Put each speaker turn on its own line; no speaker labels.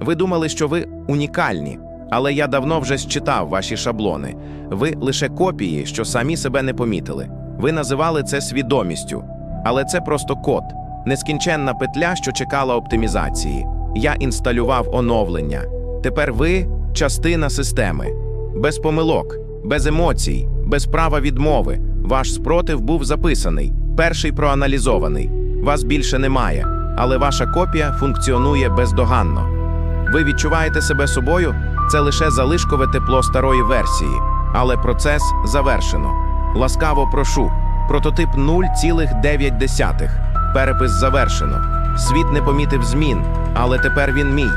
Ви думали, що ви унікальні, але я давно вже считав ваші шаблони. Ви лише копії, що самі себе не помітили. Ви називали це свідомістю, але це просто код, нескінченна петля, що чекала оптимізації. Я інсталював оновлення. Тепер ви частина системи. Без помилок, без емоцій, без права відмови. Ваш спротив був записаний, перший проаналізований. Вас більше немає, але ваша копія функціонує бездоганно. Ви відчуваєте себе собою? Це лише залишкове тепло старої версії, але процес завершено. Ласкаво прошу. Прототип 0,9. Перепис завершено. Світ не помітив змін, але тепер він мій.